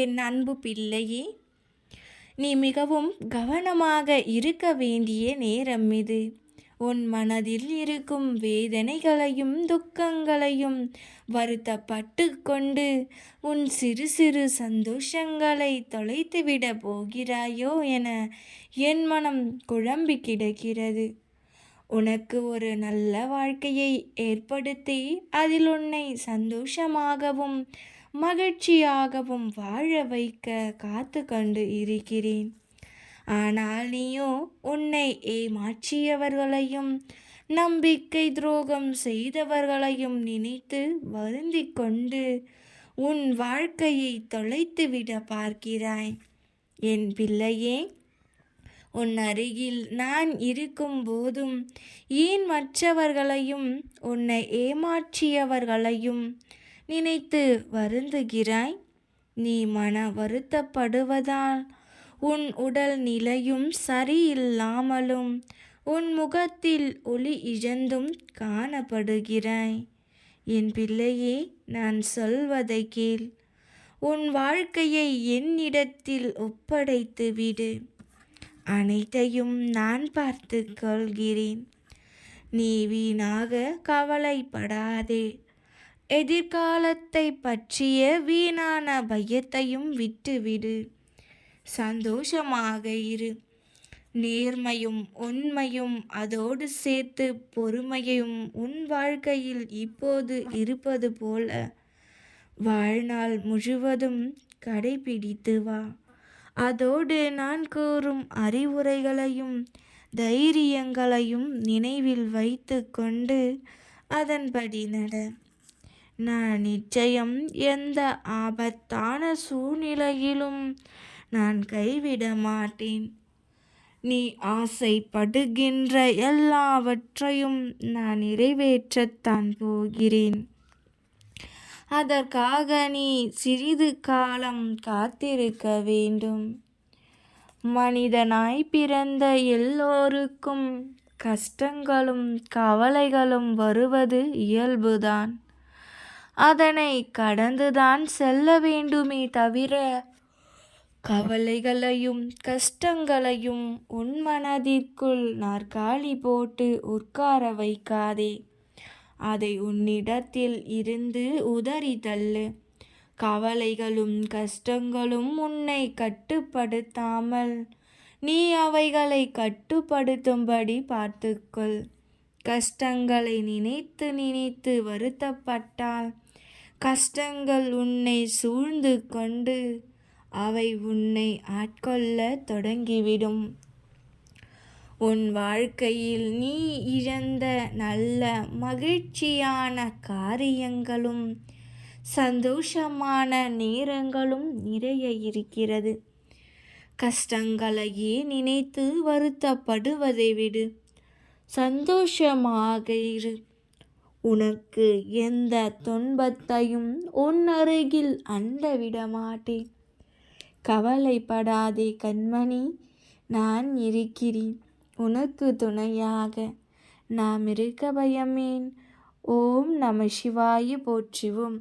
என் அன்பு பிள்ளையே நீ மிகவும் கவனமாக இருக்க வேண்டிய நேரம் இது. உன் மனதில் இருக்கும் வேதனைகளையும் துக்கங்களையும் வருத்தப்பட்டு கொண்டு உன் சிறு சிறு சந்தோஷங்களை தொலைத்துவிட போகிறாயோ என என் மனம் குழம்பி கிடக்கிறது. உனக்கு ஒரு நல்ல வாழ்க்கையை ஏற்படுத்தி அதில் உன்னை சந்தோஷமாகவும் மகிழ்ச்சியாகவும் வாழ வைக்க காத்து கண்டு இருக்கிறேன். ஆனால் நீயோ உன்னை ஏமாற்றியவர்களையும் நம்பிக்கை துரோகம் செய்தவர்களையும் நினைத்து வருந்திக் கொண்டு உன் வாழ்க்கையை தொலைத்துவிட பார்க்கிறாய். என் பிள்ளையே உன் அருகில் நான் இருக்கும் போதும் ஏன் மற்றவர்களையும் உன்னை ஏமாற்றியவர்களையும் நினைத்து வருந்துகிறாய். நீ மன வருத்தப்படுவதால் உன் உடல் நிலையும் சரியில்லாமலும் உன் முகத்தில் ஒளி இழந்தும் காணப்படுகிறாய். என் பிள்ளையே நான் சொல்வதை கேள். உன் வாழ்க்கையை என்னிடத்தில் ஒப்படைத்து விடு. அனைத்தையும் நான் பார்த்து கொள்கிறேன். நீ வீணாக கவலைப்படாதே. எதிர்காலத்தை பற்றிய வீணான பயத்தையும் விட்டுவிடு. சந்தோஷமாக இரு. நேர்மையும் உண்மையும் அதோடு சேர்த்து பொறுமையும் உன் வாழ்க்கையில் இப்போது இருப்பது போல. வாழ்நாள் முழுவதும் கடைபிடித்து வா. அதோடு நான் கூறும் அறிவுரைகளையும் தைரியங்களையும் நினைவில் வைத்து கொண்டு அதன்படி நட. நான் நிச்சயம் எந்த ஆபத்தான சூழ்நிலையிலும் நான் கைவிட மாட்டேன். நீ ஆசைப்படுகின்ற எல்லாவற்றையும் நான் நிறைவேற்றத்தான் போகிறேன். அதற்காக நீ சிறிது காலம் காத்திருக்க வேண்டும். மனிதனாய் பிறந்த எல்லோருக்கும் கஷ்டங்களும் கவலைகளும் வருவது இயல்புதான். அதனை கடந்துதான் செல்ல வேண்டுமே தவிர கவலைகளையும் கஷ்டங்களையும் உன் மனதிற்குள் நாற்காலி போட்டு உட்கார வைக்காதே. அதை உன்னிடத்தில் இருந்து உதறி தள்ளு. கவலைகளும் கஷ்டங்களும் உன்னை கட்டுப்படுத்தாமல் நீ அவைகளை கட்டுப்படுத்தும்படி பார்த்துக்கொள். கஷ்டங்களை நினைத்து நினைத்து வருத்தப்பட்டால் கஷ்டங்கள் உன்னை சூழ்ந்து கொண்டு அவை உன்னை ஆட்கொள்ள தொடங்கிவிடும். உன் வாழ்க்கையில் நீ இழந்த நல்ல மகிழ்ச்சியான காரியங்களும் சந்தோஷமான நேரங்களும் நிறைய இருக்கிறது. கஷ்டங்களையே நினைத்து வருத்தப்படுவதை விடு. சந்தோஷமாக இரு. உனக்கு எந்த துன்பத்தையும் உன் அருகில் அண்ட விட மாட்டேன் கவலைப்படாதே கண்மணி நான் இருக்கிறேன். உனக்கு துணையாக நாம் இருக்க பயமேன். ஓம் நம சிவாய போற்றுவோம்.